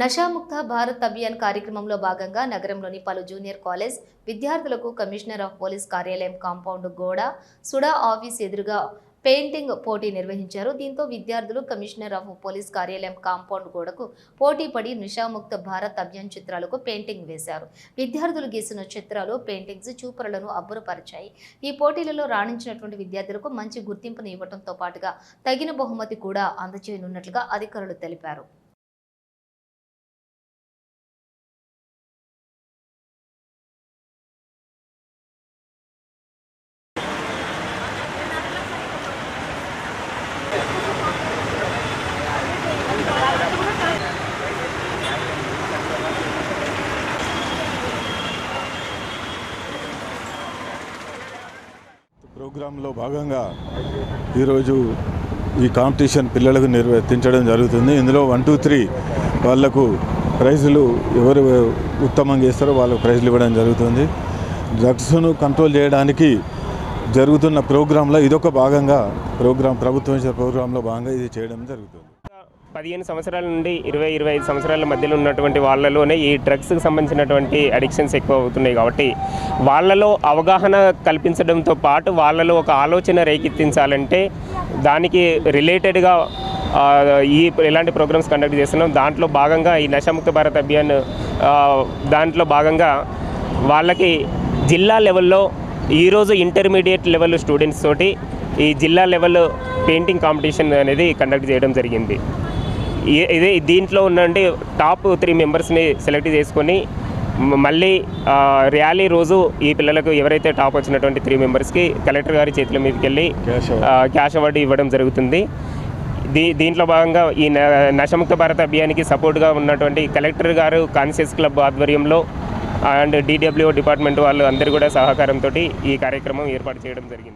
నషాముక్త భారత్ అభియాన్ కార్యక్రమంలో భాగంగా నగరంలోని పలు జూనియర్ కాలేజ్ విద్యార్థులకు కమిషనర్ ఆఫ్ పోలీస్ కార్యాలయం కాంపౌండ్ గోడ సుడా ఆఫీస్ ఎదురుగా పెయింటింగ్ పోటీ నిర్వహించారు. దీంతో విద్యార్థులు కమిషనర్ ఆఫ్ పోలీస్ కార్యాలయం కాంపౌండ్ గోడకు పోటీ పడి నిషాముక్త భారత్ అభియాన్ చిత్రాలకు పెయింటింగ్ వేశారు. విద్యార్థులు గీసిన చిత్రాలు పెయింటింగ్స్ చూపరులను అబ్బురపరిచాయి. ఈ పోటీలలో రాణించినటువంటి విద్యార్థులకు మంచి గుర్తింపును ఇవ్వడంతో పాటుగా తగిన బహుమతి కూడా అందజేయనున్నట్లుగా అధికారులు తెలిపారు. ప్రోగ్రాంలో భాగంగా ఈరోజు ఈ కాంపిటీషన్ పిల్లలకు నిర్వర్తించడం జరుగుతుంది. ఇందులో వన్ టూ త్రీ వాళ్ళకు ప్రైజులు ఎవరు ఉత్తమంగా చేస్తారో వాళ్ళకు ప్రైజులు ఇవ్వడం జరుగుతుంది. డ్రగ్స్ను కంట్రోల్ చేయడానికి జరుగుతున్న ప్రోగ్రాంలో ఇదొక భాగంగా ప్రోగ్రాం ప్రభుత్వం ఇచ్చిన ప్రోగ్రాంలో భాగంగా ఇది చేయడం జరుగుతుంది. పదిహేను సంవత్సరాల నుండి ఇరవై ఇరవై ఐదు సంవత్సరాల మధ్యలో ఉన్నటువంటి వాళ్ళలోనే ఈ డ్రగ్స్కి సంబంధించినటువంటి అడిక్షన్స్ ఎక్కువ అవుతున్నాయి కాబట్టి వాళ్ళలో అవగాహన కల్పించడంతో పాటు వాళ్ళలో ఒక ఆలోచన రేకెత్తించాలంటే దానికి రిలేటెడ్గా ఈ ఇలాంటి ప్రోగ్రామ్స్ కండక్ట్ చేస్తున్నాం. దాంట్లో భాగంగా ఈ నశాముక్త భారత్ అభియాన్ దాంట్లో భాగంగా వాళ్ళకి జిల్లా లెవెల్లో ఈరోజు ఇంటర్మీడియట్ లెవెల్ స్టూడెంట్స్ తోటి ఈ జిల్లా లెవెల్ పెయింటింగ్ కాంపిటీషన్ అనేది కండక్ట్ చేయడం జరిగింది. ఇదే దీంట్లో ఉన్నండి టాప్ త్రీ మెంబర్స్ని సెలెక్ట్ చేసుకొని మళ్ళీ ర్యాలీ రోజు ఈ పిల్లలకు ఎవరైతే టాప్ వచ్చినటువంటి త్రీ మెంబర్స్కి కలెక్టర్ గారి చేతుల మీదకి వెళ్ళి క్యాష్ అవార్డు ఇవ్వడం జరుగుతుంది. దీ దీంట్లో భాగంగా ఈ న- నశముక్త భారత్ అభియాన్కి సపోర్ట్గా ఉన్నటువంటి కలెక్టర్ గారు కాన్షియస్ క్లబ్ ఆధ్వర్యంలో అండ్ డిడబ్ల్యూ డిపార్ట్మెంట్ వాళ్ళు అందరూ కూడా సహకారంతో ఈ కార్యక్రమం ఏర్పాటు చేయడం జరిగింది.